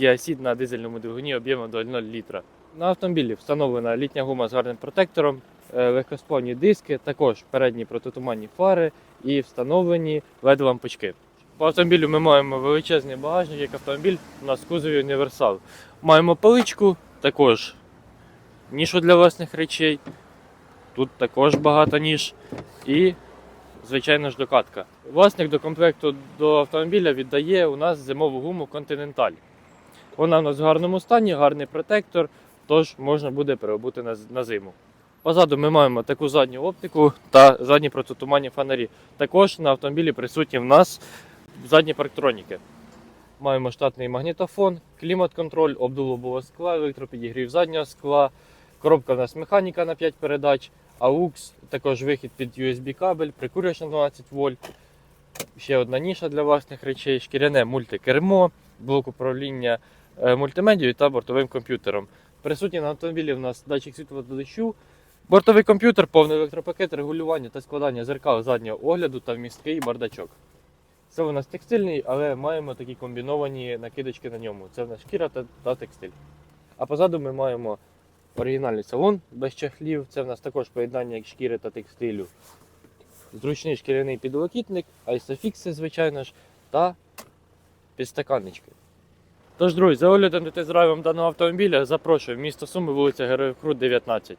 Kia Ceed на дизельному двигуні об'ємом до 0 літра. На автомобілі встановлена літня гума з гарним протектором, е, легкосплавні диски, також передні протитуманні фари і встановлені LED-лампочки. По автомобілю ми маємо величезний багажник, як автомобіль у нас кузові універсал. Маємо паличку, також нішу для власних речей. Тут також багато ніж. І, звичайно ж, докатка. Власник до комплекту до автомобіля віддає у нас зимову гуму Continental. Вона у нас в гарному стані, гарний протектор, тож можна буде переобути на, на зиму. Позаду ми маємо таку задню оптику та задні протитуманні фонарі. Також на автомобілі присутні в нас задні парктроніки. Маємо штатний магнітофон, клімат-контроль, обдув лобового скла, електропідігрів заднього скла, коробка в нас механіка на 5 передач, AUX, також вихід під USB кабель, прикурювач на 12 вольт, ще одна ніша для власних речей, шкіряне мультикермо, блок управління мультимедією та бортовим комп'ютером. Присутні на автомобілі в нас датчик світла до дощу, бортовий комп'ютер, повний електропакет, регулювання та складання зеркал заднього огляду та вмісткий бардачок. Це у нас текстильний, але маємо такі комбіновані накидочки на ньому. Це в нас шкіра та, та текстиль. А позаду ми маємо оригінальний салон без чахлів. Це в нас також поєднання як шкіри та текстилю. Зручний шкіряний підлокітник, айсофікси, звичайно ж, та підстаканнички. Тож, друзі, за оглядом та тест-драйвом даного автомобіля запрошую в місто Суми, вулиця Героїв Крут, 19.